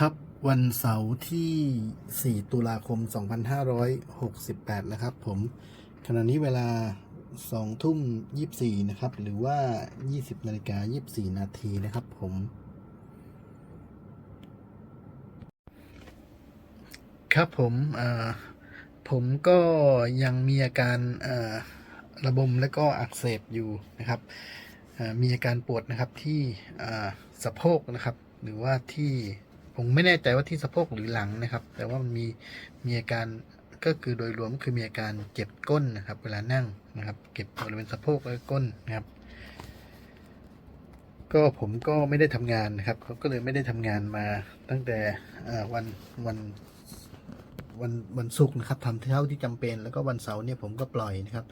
ครับวันเสาร์ที่ 4 ตุลาคม 2568 นะครับผมขณะนี้เวลา 2 ทุ่ม 24 นะครับ หรือว่า 20 นาฬิกา 24 นาทีนะครับผม ครับผมผมก็ยังมีอาการระบมและก็อักเสบอยู่นะครับ มีอาการปวดนะครับที่สะโพกนะครับ หรือว่าที่ ผมไม่แน่ใจว่าที่สะโพกหรือหลังนะครับ แต่ว่ามันมีมีอาการก็คือโดยรวมคือมีอาการเจ็บก้นนะครับ เวลานั่งนะครับ เก็บบริเวณสะโพกและก้นนะครับ ก็ผมก็ไม่ได้ทำงานนะครับเขาก็เลยไม่ได้ทำงานมาตั้งแต่วันวันวันวันศุกร์นะครับทำเท่าที่จำเป็น แล้วก็วันเสาร์เนี่ยผมก็ปล่อยนะครับ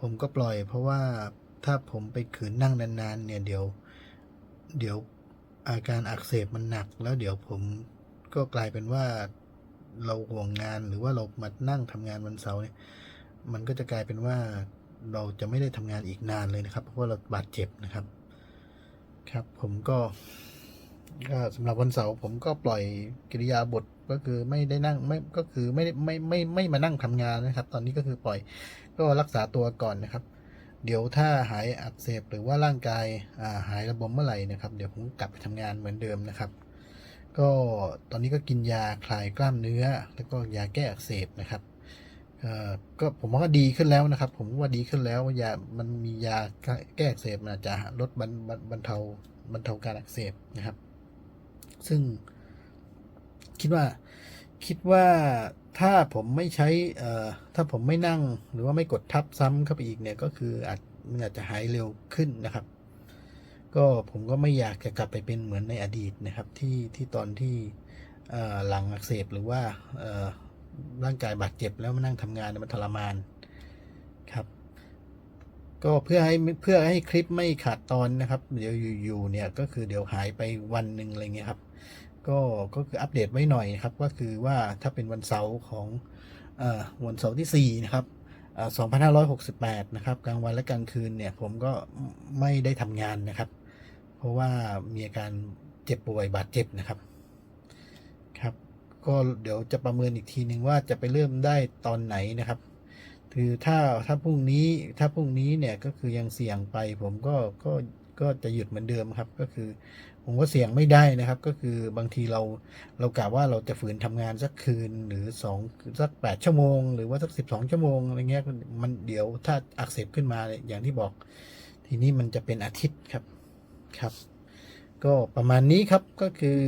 ผมก็ปล่อย เพราะว่าถ้าผมไปขืนนั่งนานๆเนี่ยเดี๋ยว เดี๋ยว อาการอักเสบมันหนัก แล้วเดี๋ยวผมก็กลายเป็นว่าเราห่วงงานหรือว่าเรามานั่งทำงานวันเสาร์เนี่ย มันก็จะกลายเป็นว่าเราจะไม่ได้ทำงานอีกนานเลยนะครับ เพราะว่าเราบาดเจ็บนะครับ ครับ ผมก็ก็สำหรับวันเสาร์ผมก็ปล่อยกิริยาบทก็คือไม่ได้นั่งไม่ก็คือไม่ได้ไม่ไม่ไม่มานั่งทำงานนะครับ ตอนนี้ก็คือปล่อยก็รักษาตัวก่อนนะครับ เดี๋ยวถ้าหายอักเสบหรือว่าร่างกายาหายระบมเมื่อไหร่นะครับ เดี๋ยวผมกลับไปทำงานเหมือนเดิมนะครับ ก็ตอนนี้ก็กินยาคลายกล้ามเนื้อ แล้วก็ยาแก้อักเสบนะครับเออก็ผมว่าก็ดีขึ้นแล้วนะครับ ผมว่าดีขึ้นแล้วยามันมียาแก้อักเสบมันอาจะลดบรรบรรเทาบรรเทาการอักเสบนะครับ ซึ่งคิดว่าคิดว่า ถ้าผมไม่ใช้ถ้าผมไม่นั่งหรือว่าไม่กดทับซ้ำเข้าไปอีกเนี่ยก็คืออาจมันอาจจะหายเร็วขึ้นนะครับ ก็ผมก็ไม่อยากจะกลับไปเป็นเหมือนในอดีตนะครับ ที่ที่ตอนที่หลังอักเสบหรือว่าร่างกายบาดเจ็บแล้วมานั่งทำงานมันทรมาน ก็เพื่อให้เพื่อให้คลิปไม่ขาดตอนนะครับ เดี๋ยวอยู่ๆเนี่ยก็คือเดี๋ยวหายไปวันหนึ่งอะไรเงี้ยครับ ก็ก็คืออัปเดตไว้หน่อยครับก็คือว่าถ้าเป็นวันเสาร์ของอวันเสาร์ที่4นะครับเอ่อ2568 นะครับกลางวันและกลางคืนเนี่ยผมก็ไม่ได้ทำงานนะครับ เพราะว่ามีอาการเจ็บป่วยบาดเจ็บนะครับครับ ก็เดี๋ยวจะประเมินอีกทีหนึ่งว่าจะไปเริ่มได้ตอนไหนนะครับ คือถ้าถ้าพรุ่งนี้ถ้าพรุ่งนี้เนี่ยก็คือยังเสี่ยงไป ผมก็ก็ก็จะหยุดเหมือนเดิมครับ ก็คือ ผมก็เสี่ยงไม่ได้นะครับ ก็คือบางทีเราเรากะว่าเราจะฝืนทำงานสักคืนหรือสองสักแปดชั่วโมง หรือว่าสักสิบสองชั่วโมงอะไรเงี้ยมันเดี๋ยวถ้าอักเสบขึ้นมาอย่างที่บอก ทีนี้มันจะเป็นอาทิตย์ครับครับ ก็ประมาณนี้ครับก็คือ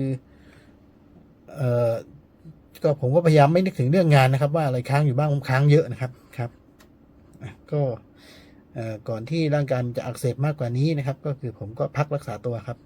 เอ่อ ก็ผมก็พยายามไม่นึกถึงเรื่องงานนะครับ ว่าอะไรค้างอยู่บ้างผมค้างเยอะนะครับครับก็ก่อนที่ร่างกายมันจะอักเสบมากกว่านี้นะครับ ก็คือผมก็พักรักษาตัวครับ